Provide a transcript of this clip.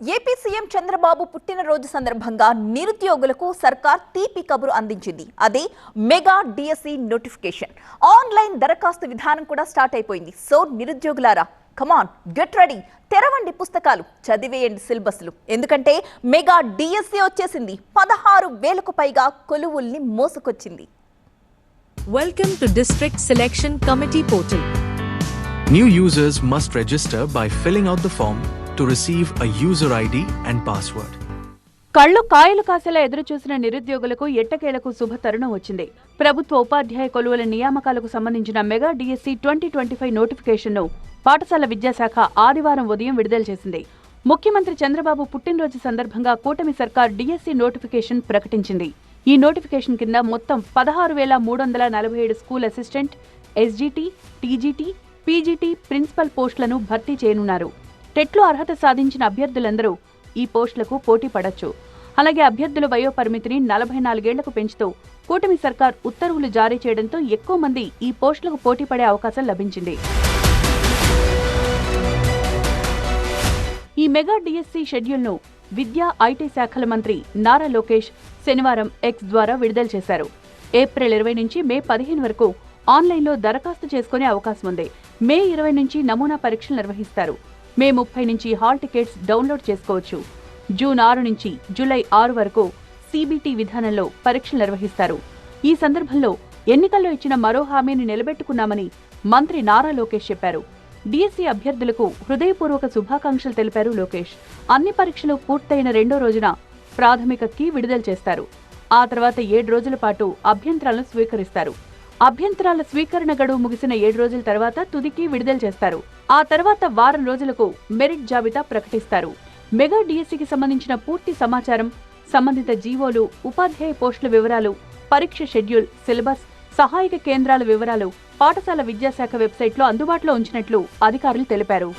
AP CM Chandrababu పుట్టినరోజు సందర్భంగా నిరుద్యోగులకు సర్కార్ తీపి కబురు అందించింది. అదే మెగా డిఎస్సి నోటిఫికేషన్. ఆన్లైన్ దరఖాస్తు విధానం కూడా స్టార్ట్ అయిపోయింది. సో నిరుద్యోగులారా కమాన్ గెట్ రెడీ తెరవండి పుస్తకాలు చదివేయండి సిలబస్లు. ఎందుకంటే మెగా డిఎస్సి వచ్చేసింది. పదహారు వేలకు పైగా కొలువుల్ని మోసుకొచ్చింది. Welcome to District Selection Committee portal. New users must register by filling out the form to receive a user ID and password. కళ్ళు కాయలు కాసేలా ఎదురుచూసిన నిరుద్యోగులకు ఎట్టకేలకు శుభ తరుణం వచ్చింది. ప్రభుత్వ ఉపాధ్యాయ కొలువుల నియామకాలకు సంబంధించిన mega DSC twenty twenty five నోటిఫికేషన్ను పాఠశాల విద్యాశాఖ ఆదివారం ఉదయం విడుదల చేసింది. ముఖ్యమంత్రి చంద్రబాబు పుట్టినరోజు సందర్భంగా కూటమి సర్కార్ డిఎస్సి నోటిఫికేషన్ ప్రకటించింది. ఈ నోటిఫికేషన్ కింద మొత్తం పదహారు వేల మూడు వందల నలభై ఏడు school assistant SGT TGT PGT principal పోస్టులను భర్తీ చేయనున్నారు. టెట్లో అర్హత సాధించిన అభ్యర్థులందరూ ఈ పోస్టులకు పోటీ పడొచ్చు. అలాగే అభ్యర్థుల వయో పరిమితిని నలభై నాలుగేళ్ళకు పెంచుతూ కూటమి సర్కార్ ఉత్తర్వులు జారీ చేయడంతో ఎక్కువ మంది ఈ పోస్టులకు పోటీ పడే అవకాశం లభించింది. ఈ మెగా డిఎస్సి షెడ్యూల్ను విద్యా ఐటీ శాఖల మంత్రి నారా లోకేష్ శనివారం ఎక్స్ ద్వారా విడుదల చేశారు. ఏప్రిల్ ఇరవై నుంచి మే పదిహేను వరకు ఆన్లైన్లో దరఖాస్తు చేసుకునే అవకాశం ఉంది. మే ఇరవై నుంచి నమూనా పరీక్షలు నిర్వహిస్తారు. మే ముప్పై నుంచి హాల్ టికెట్స్ డౌన్లోడ్ చేసుకోవచ్చు. జూన్ ఆరు నుంచి జూలై ఆరు వరకు సీబీటీ విధానంలో పరీక్షలు నిర్వహిస్తారు. ఈ సందర్భంలో ఎన్నికల్లో ఇచ్చిన మరో హామీని నిలబెట్టుకున్నామని మంత్రి నారా లోకేష్ చెప్పారు. డిఎస్సీ అభ్యర్థులకు హృదయపూర్వక శుభాకాంక్షలు తెలిపారు లోకేష్. అన్ని పరీక్షలు పూర్తయిన రెండో రోజున ప్రాథమిక కీ విడుదల చేస్తారు. ఆ తర్వాత ఏడు రోజుల పాటు అభ్యంతరాలను స్వీకరిస్తారు. అభ్యంతరాల స్వీకరణ గడువు ముగిసిన ఏడు రోజుల తర్వాత తుదికి విడుదల చేస్తారు. ఆ తర్వాత వారం రోజులకు మెరిట్ జాబితా ప్రకటిస్తారు. మెగా డిఎస్సికి సంబంధించిన పూర్తి సమాచారం సంబంధిత జీవోలు ఉపాధ్యాయ పోస్టుల వివరాలు పరీక్ష షెడ్యూల్ సిలబస్ సహాయక కేంద్రాల వివరాలు పాఠశాల విద్యాశాఖ వెబ్సైట్లో అందుబాటులో ఉంచినట్లు అధికారులు తెలిపారు.